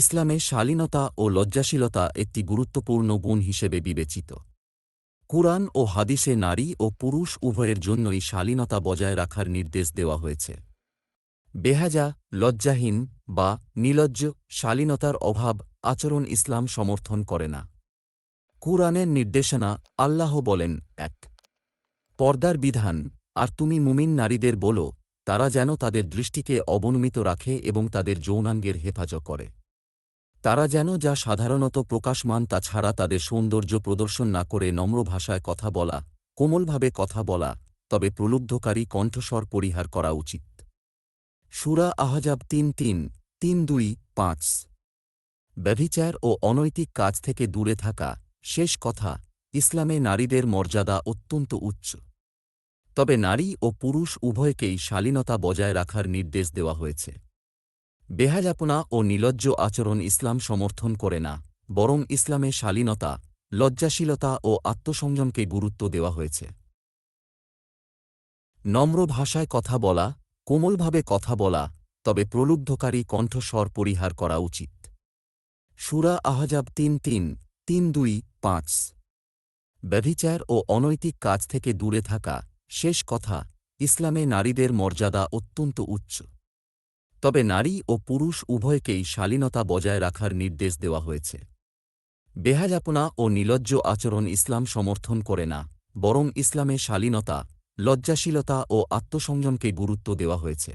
ইসলামে শালীনতা ও লজ্জাশীলতা একটি গুরুত্বপূর্ণ গুণ হিসেবে বিবেচিত। কুরআন ও হাদিসে নারী ও পুরুষ উভয়ের জন্যই শালীনতা বজায় রাখার নির্দেশ দেওয়া হয়েছে। বেহাজা, লজ্জাহীন বা নিলজ্জ শালীনতার অভাব আচরণ ইসলাম সমর্থন করে না। কুরআনের নির্দেশনা আল্লাহ বলেন, এক, পর্দার বিধান, আর তুমি মুমিন নারীদের বলো, তারা যেন তাদের দৃষ্টিকে অবনমিত রাখে এবং তাদের যৌনাঙ্গের হেফাজত করে। তারা যেন যা সাধারণত প্রকাশমান তা ছাড়া তাদের সৌন্দর্য প্রদর্শন না করে নম্র ভাষায় কথা বলা, কোমলভাবে কথা বলা, তবে প্রলুব্ধকারী কণ্ঠস্বর পরিহার করা উচিত। সুরা আহজাব তিন তিন তিন দুই, পাঁচ। ব্যভিচার ও অনৈতিক কাজ থেকে দূরে থাকা, শেষ কথা, ইসলামে নারীদের মর্যাদা অত্যন্ত উচ্চ। তবে নারী ও পুরুষ উভয়কেই শালীনতা বজায় রাখার নির্দেশ দেওয়া হয়েছে। বেহাজাপনা ও নিলজ্জ আচরণ ইসলাম সমর্থন করে না, বরং ইসলামে শালীনতা, লজ্জাশীলতা ও আত্মসংযমকে গুরুত্ব দেওয়া হয়েছে। নম্র ভাষায় কথা বলা, কোমলভাবে কথা বলা, তবে প্রলুব্ধকারী কণ্ঠস্বর পরিহার করা উচিত। সুরা আহজাব তিন তিন তিন দুই, পাঁচ। ব্যভিচার ও অনৈতিক কাজ থেকে দূরে থাকা, শেষ কথা, ইসলামে নারীদের মর্যাদা অত্যন্ত উচ্চ। তবে নারী ও পুরুষ উভয়কেই শালীনতা বজায় রাখার নির্দেশ দেওয়া হয়েছে। বেহাজাপনা ও নিলজ্জ আচরণ ইসলাম সমর্থন করে না, বরং ইসলামে শালীনতা, লজ্জাশীলতা ও আত্মসংযমকে গুরুত্ব দেওয়া হয়েছে।